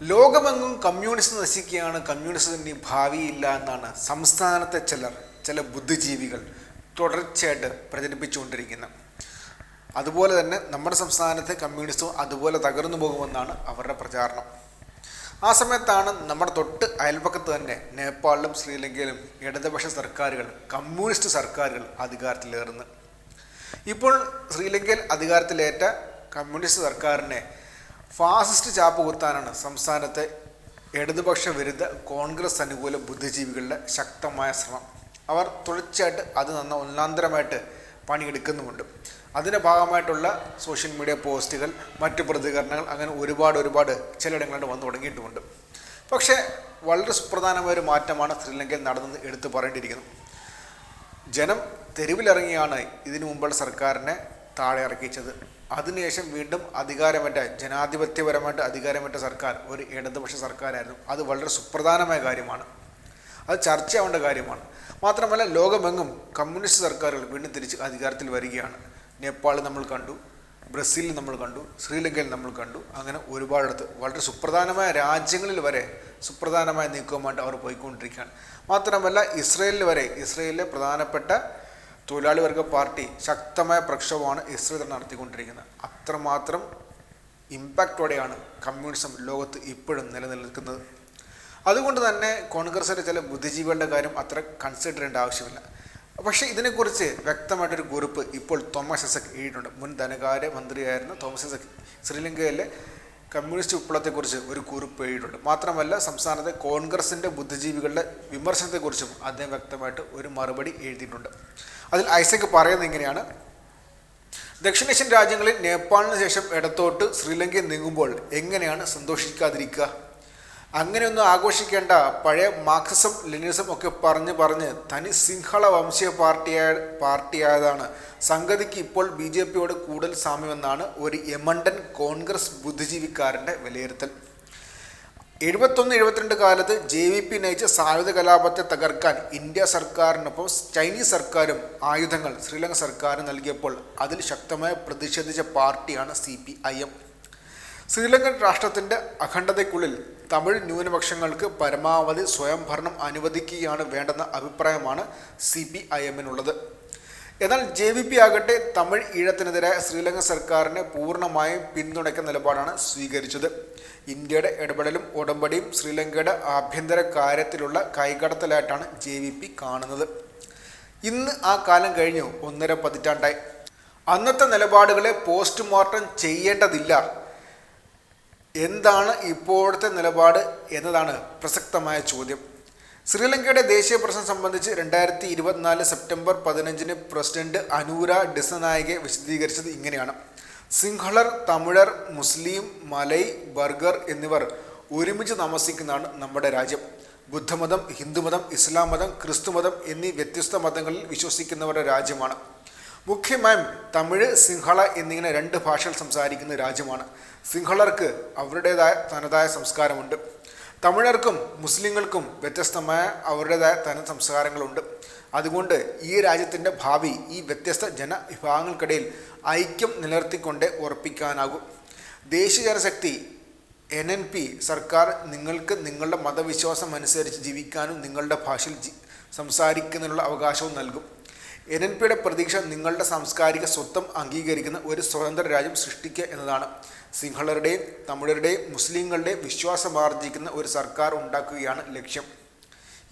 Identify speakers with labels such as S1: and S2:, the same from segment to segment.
S1: ലോകമെങ്ങും കമ്മ്യൂണിസ്റ്റ് നശിക്കുകയാണ് കമ്മ്യൂണിസത്തിന് ഭാവിയില്ല എന്നാണ് സംസ്ഥാനത്തെ ചിലർ ചില ബുദ്ധിജീവികൾ തുടർച്ചയായിട്ട് പ്രചരിപ്പിച്ചുകൊണ്ടിരിക്കുന്നത്. അതുപോലെ തന്നെ നമ്മുടെ സംസ്ഥാനത്തെ കമ്മ്യൂണിസവും അതുപോലെ തകർന്നു പോകുമെന്നാണ് അവരുടെ പ്രചാരണം. ആ സമയത്താണ് നമ്മുടെ തൊട്ട് അയൽപക്കത്ത് തന്നെ നേപ്പാളിലും ശ്രീലങ്കയിലും ഇടതുപക്ഷ സർക്കാരുകൾ കമ്മ്യൂണിസ്റ്റ് സർക്കാരുകൾ അധികാരത്തിലേറുന്നത്. ഇപ്പോൾ ശ്രീലങ്കയിൽ അധികാരത്തിലേറ്റ കമ്മ്യൂണിസ്റ്റ് സർക്കാരിനെ ഫാസിസ്റ്റ് ചാപ്പ് കുത്താനാണ് സംസ്ഥാനത്തെ ഇടതുപക്ഷ വിരുദ്ധ കോൺഗ്രസ് അനുകൂല ബുദ്ധിജീവികളുടെ ശക്തമായ ശ്രമം. അവർ തുടർച്ചയായിട്ട് അത് നന്ന ഒന്നാന്തരമായിട്ട് പണിയെടുക്കുന്നുമുണ്ട്. അതിന്റെ ഭാഗമായിട്ടുള്ള സോഷ്യൽ മീഡിയ പോസ്റ്റുകൾ മറ്റ് പ്രതികരണങ്ങൾ അങ്ങനെ ഒരുപാട് ഒരുപാട് ചിലയിടങ്ങളിൽ വന്നു തുടങ്ങിയിട്ടുമുണ്ട്. പക്ഷേ വളരെ സുപ്രധാനമായ ഒരു മാറ്റമാണ് ശ്രീലങ്കയിൽ നടന്നത് എടുത്തു പറയേണ്ടിയിരിക്കുന്നു. ജനം തെരുവിലിറങ്ങിയാണ് ഇതിനു മുമ്പുള്ള സർക്കാരിനെ താഴെ ഇറക്കിച്ചത്. അതിനുശേഷം വീണ്ടും അധികാരമറ്റ ജനാധിപത്യപരമായിട്ട് അധികാരമറ്റ സർക്കാർ ഒരു ഇടതുപക്ഷ സർക്കാരായിരുന്നു. അത് വളരെ സുപ്രധാനമായ കാര്യമാണ്. അത് ചർച്ചയാവേണ്ട കാര്യമാണ്. മാത്രമല്ല ലോകമെങ്ങും കമ്മ്യൂണിസ്റ്റ് സർക്കാരുകൾ വീണ്ടും തിരിച്ച് അധികാരത്തിൽ വരികയാണ്. നേപ്പാളിൽ നമ്മൾ കണ്ടു ബ്രസീലിൽ നമ്മൾ കണ്ടു ശ്രീലങ്കയിൽ നമ്മൾ കണ്ടു. അങ്ങനെ ഒരുപാടിടത്ത് വളരെ സുപ്രധാനമായ രാജ്യങ്ങളിൽ വരെ സുപ്രധാനമായ നീക്കവുമായിട്ട് അവർ പോയിക്കൊണ്ടിരിക്കുകയാണ്. മാത്രമല്ല ഇസ്രയേലിൽ വരെ ഇസ്രയേലിലെ പ്രധാനപ്പെട്ട തൊഴിലാളി വർഗ പാർട്ടി ശക്തമായ പ്രക്ഷോഭമാണ് ഇസ്രേൽ നടത്തിക്കൊണ്ടിരിക്കുന്നത്. അത്രമാത്രം ഇമ്പാക്റ്റോടെയാണ് കമ്മ്യൂണിസം ലോകത്ത് ഇപ്പോഴും നിലനിൽക്കുന്നത്. അതുകൊണ്ട് തന്നെ കോൺഗ്രസിന്റെ ചില ബുദ്ധിജീവികളുടെ കാര്യം അത്ര കൺസിഡർ ചെയ്യേണ്ട ആവശ്യമില്ല. പക്ഷേ ഇതിനെക്കുറിച്ച് വ്യക്തമായിട്ടൊരു കുറിപ്പ് ഇപ്പോൾ തോമസ് ഐസക് എഴുതിയിട്ടുണ്ട്. മുൻ ധനകാര്യ മന്ത്രിയായിരുന്ന തോമസ് ഐസക് ശ്രീലങ്കയിലെ കമ്മ്യൂണിസ്റ്റ് വിപ്ലവത്തെക്കുറിച്ച് ഒരു കുറിപ്പ് എഴുതിയിട്ടുണ്ട്. മാത്രമല്ല സംസ്ഥാനത്തെ കോൺഗ്രസിന്റെ ബുദ്ധിജീവികളുടെ വിമർശനത്തെക്കുറിച്ചും അദ്ദേഹം വ്യക്തമായിട്ട് ഒരു മറുപടി എഴുതിയിട്ടുണ്ട്. അതിൽ ഐസക് പറയുന്നത് ഇങ്ങനെയാണ്. ദക്ഷിണേഷ്യൻ രാജ്യങ്ങളിൽ നേപ്പാളിന് ശേഷം ഇടത്തോട്ട് ശ്രീലങ്കയിൽ നീങ്ങുമ്പോൾ എങ്ങനെയാണ് സന്തോഷിക്കാതിരിക്കുക? അങ്ങനെയൊന്നും ആഘോഷിക്കേണ്ട. പഴയ മാർക്സിസം ലെനിനിസം ഒക്കെ പറഞ്ഞ് പറഞ്ഞ് തനി സിംഹള വംശീയ പാർട്ടിയായ പാർട്ടിയായതാണ്. സംഗതിക്ക് ഇപ്പോൾ ബി ജെ പിയോട് കൂടുതൽ സാമ്യമെന്നാണ് ഒരു യമണ്ടൻ കോൺഗ്രസ് ബുദ്ധിജീവിക്കാരന്റെ വിലയിരുത്തൽ. എഴുപത്തൊന്ന് എഴുപത്തിരണ്ട് കാലത്ത് ജെ വി പി നയിച്ച സായുധ കലാപത്തെ തകർക്കാൻ ഇന്ത്യ സർക്കാരിനൊപ്പം ചൈനീസ് സർക്കാരും ആയുധങ്ങൾ ശ്രീലങ്ക സർക്കാരും നൽകിയപ്പോൾ അതിൽ ശക്തമായി പ്രതിഷേധിച്ച പാർട്ടിയാണ് C P I M. Sri Lankan രാഷ്ട്രത്തിന്റെ അഖണ്ഡതയ്ക്കുള്ളിൽ തമിഴ് ന്യൂനപക്ഷങ്ങൾക്ക് പരമാവധി സ്വയംഭരണം അനുവദിക്കുകയാണ് വേണ്ടെന്ന അഭിപ്രായമാണ് സി പി ഐ എമ്മിനുള്ളത്. എന്നാൽ ജെ വി പി ആകട്ടെ തമിഴ് ഈഴത്തിനെതിരെ ശ്രീലങ്കൻ സർക്കാരിനെ പൂർണമായും പിന്തുണയ്ക്കുന്ന നിലപാടാണ് സ്വീകരിച്ചത്. ഇന്ത്യയുടെ ഇടപെടലും ഉടമ്പടിയും ശ്രീലങ്കയുടെ ആഭ്യന്തര കാര്യത്തിലുള്ള കൈകടത്തലായിട്ടാണ് ജെ വി പി കാണുന്നത്. ഇന്ന് ആ കാലം കഴിഞ്ഞു ഒന്നര പതിറ്റാണ്ടായി. അന്നത്തെ നിലപാടുകളെ പോസ്റ്റ്മോർട്ടം ചെയ്യേണ്ടതില്ല. എന്താണ് ഇപ്പോഴത്തെ നിലപാട് എന്നതാണ് പ്രസക്തമായ ചോദ്യം. ശ്രീലങ്കയുടെ ദേശീയ പ്രശ്നം സംബന്ധിച്ച് രണ്ടായിരത്തി ഇരുപത്തിനാല് സെപ്റ്റംബർ പതിനഞ്ചിന് പ്രസിഡന്റ് അനൂര ഡിസനായകെ വിശദീകരിച്ചത് ഇങ്ങനെയാണ്. സിംഹളർ തമിഴർ മുസ്ലിം മലൈ ബർഗർ എന്നിവർ ഒരുമിച്ച് താമസിക്കുന്നതാണ് നമ്മുടെ രാജ്യം. ബുദ്ധമതം ഹിന്ദുമതം ഇസ്ലാം മതം ക്രിസ്തുമതം എന്നീ വ്യത്യസ്ത മതങ്ങളിൽ വിശ്വസിക്കുന്നവരുടെ രാജ്യമാണ്. മുഖ്യമായും തമിഴ് സിംഹള എന്നിങ്ങനെ രണ്ട് ഭാഷകൾ സംസാരിക്കുന്ന രാജ്യമാണ്. സിംഹളർക്ക് അവരുടേതായ തനതായ സംസ്കാരമുണ്ട്. തമിഴർക്കും മുസ്ലിങ്ങൾക്കും വ്യത്യസ്തമായ അവരുടേതായ തന സംസ്കാരങ്ങളുണ്ട്. അതുകൊണ്ട് ഈ രാജ്യത്തിന്റെ ഭാവി ഈ വ്യത്യസ്ത ജനവിഭാഗങ്ങൾക്കിടയിൽ ഐക്യം നിലനിർത്തിക്കൊണ്ട് ഉറപ്പിക്കാനാകും. ദേശീയ ജനശക്തി എൻ എൻ പി സർക്കാർ നിങ്ങൾക്ക് നിങ്ങളുടെ മതവിശ്വാസം അനുസരിച്ച് ജീവിക്കാനും നിങ്ങളുടെ ഭാഷയിൽ സംസാരിക്കുന്നതിനുള്ള അവകാശവും നൽകും. എൻ എൻ പിയുടെ പ്രതീക്ഷ നിങ്ങളുടെ സാംസ്കാരിക സ്വത്വം അംഗീകരിക്കുന്ന ഒരു സ്വതന്ത്ര രാജ്യം സൃഷ്ടിക്കുക എന്നതാണ്. സിംഹളരുടെയും തമിഴരുടെയും മുസ്ലിങ്ങളുടെയും വിശ്വാസമാർജിക്കുന്ന ഒരു സർക്കാർ ഉണ്ടാക്കുകയാണ് ലക്ഷ്യം.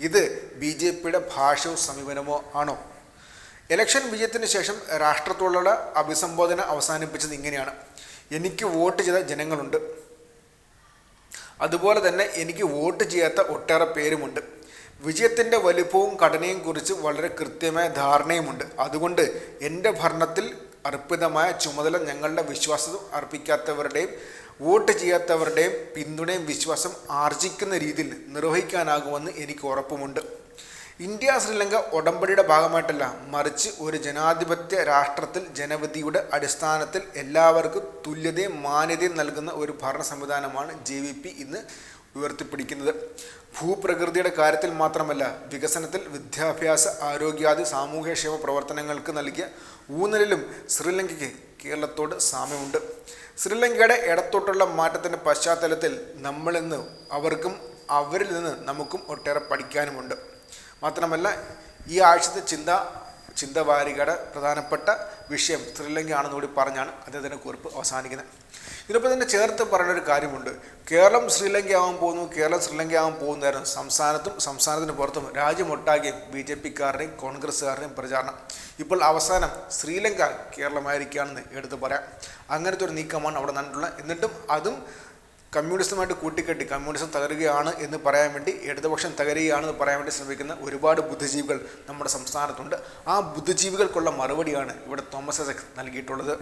S1: ഇത് ബി ജെ പിയുടെ ഭാഷയോ സമീപനമോ ആണോ? ഇലക്ഷൻ വിജയത്തിന് ശേഷം രാഷ്ട്രത്തോടുള്ള അഭിസംബോധന അവസാനിപ്പിച്ചത് ഇങ്ങനെയാണ്. എനിക്ക് വോട്ട് ചെയ്ത ജനങ്ങളുണ്ട്. അതുപോലെ തന്നെ എനിക്ക് വോട്ട് ചെയ്യാത്ത ഒട്ടേറെ പേരുമുണ്ട്. വിജയത്തിന്റെ വലിപ്പവും ഘടനയും കുറിച്ച് വളരെ കൃത്യമായ ധാരണയുമുണ്ട്. അതുകൊണ്ട് എന്റെ ഭരണത്തിൽ അർപ്പിതമായ ചുമതല ഞങ്ങളുടെ വിശ്വാസം അർപ്പിക്കാത്തവരുടെയും വോട്ട് ചെയ്യാത്തവരുടെയും പിന്തുണയും വിശ്വാസം ആർജിക്കുന്ന രീതിയിൽ നിർവഹിക്കാനാകുമെന്ന് എനിക്ക് ഉറപ്പുമുണ്ട്. ഇന്ത്യ ശ്രീലങ്ക ഉടമ്പടിയുടെ ഭാഗമായിട്ടല്ല മറിച്ച് ഒരു ജനാധിപത്യ രാഷ്ട്രത്തിൽ ജനവിധിയുടെ അടിസ്ഥാനത്തിൽ എല്ലാവർക്കും തുല്യതയും മാന്യതയും നൽകുന്ന ഒരു ഭരണ സംവിധാനമാണ് ജെ വി പി ഇന്ന് ഉയർത്തിപ്പിടിക്കുന്നത്. ഭൂപ്രകൃതിയുടെ കാര്യത്തിൽ മാത്രമല്ല വികസനത്തിൽ വിദ്യാഭ്യാസ ആരോഗ്യാദി സാമൂഹ്യക്ഷേമ പ്രവർത്തനങ്ങൾക്ക് നൽകിയ ഊന്നലിലും ശ്രീലങ്കയ്ക്ക് കേരളത്തോട് സാമ്യമുണ്ട്. ശ്രീലങ്കയുടെ ഇടത്തോട്ടുള്ള മാറ്റത്തിന്റെ പശ്ചാത്തലത്തിൽ നമ്മളിന്ന് അവർക്കും അവരിൽ നിന്ന് നമുക്കും ഒട്ടേറെ പഠിക്കാനുമുണ്ട്. മാത്രമല്ല ഈ ആഴ്ചത്തെ ചിന്ത ചിന്തവാരികയുടെ പ്രധാനപ്പെട്ട വിഷയം ശ്രീലങ്കയാണെന്നുകൂടി പറഞ്ഞാണ് അദ്ദേഹത്തിന്റെ കുറിപ്പ് അവസാനിക്കുന്നത്. ഇതിനൊപ്പം തന്നെ ചേർത്ത് പറയുന്ന ഒരു കാര്യമുണ്ട്. കേരളം ശ്രീലങ്ക ശ്രീലങ്കയാവാൻ പോകുന്നു കേരളം ശ്രീലങ്ക ശ്രീലങ്കയാവാൻ പോകുന്നതായിരുന്നു. സംസ്ഥാനത്തും സംസ്ഥാനത്തിന് പുറത്തും രാജ്യമൊട്ടാകെയും ബി ജെ പിക്കാരുടെയും കോൺഗ്രസ്സുകാരുടെയും പ്രചാരണം. ഇപ്പോൾ അവസാനം ശ്രീലങ്ക കേരളമായിരിക്കുകയാണെന്ന് എടുത്തു പറയാം. അങ്ങനത്തെ ഒരു നീക്കമാണ് അവിടെ നടന്നിട്ടുള്ളത്. എന്നിട്ടും അതും കമ്മ്യൂണിസ്റ്റുമായിട്ട് കൂട്ടിക്കെട്ടി കമ്മ്യൂണിസം തകരുകയാണ് എന്ന് പറയാൻ വേണ്ടി ഇടതുപക്ഷം തകരുകയാണെന്ന് പറയാൻ വേണ്ടി ശ്രമിക്കുന്ന ഒരുപാട് ബുദ്ധിജീവികൾ നമ്മുടെ സംസ്ഥാനത്തുണ്ട്. ആ ബുദ്ധിജീവികൾക്കുള്ള മറുപടിയാണ് ഇവിടെ തോമസ് ഐസക് നൽകിയിട്ടുള്ളത്.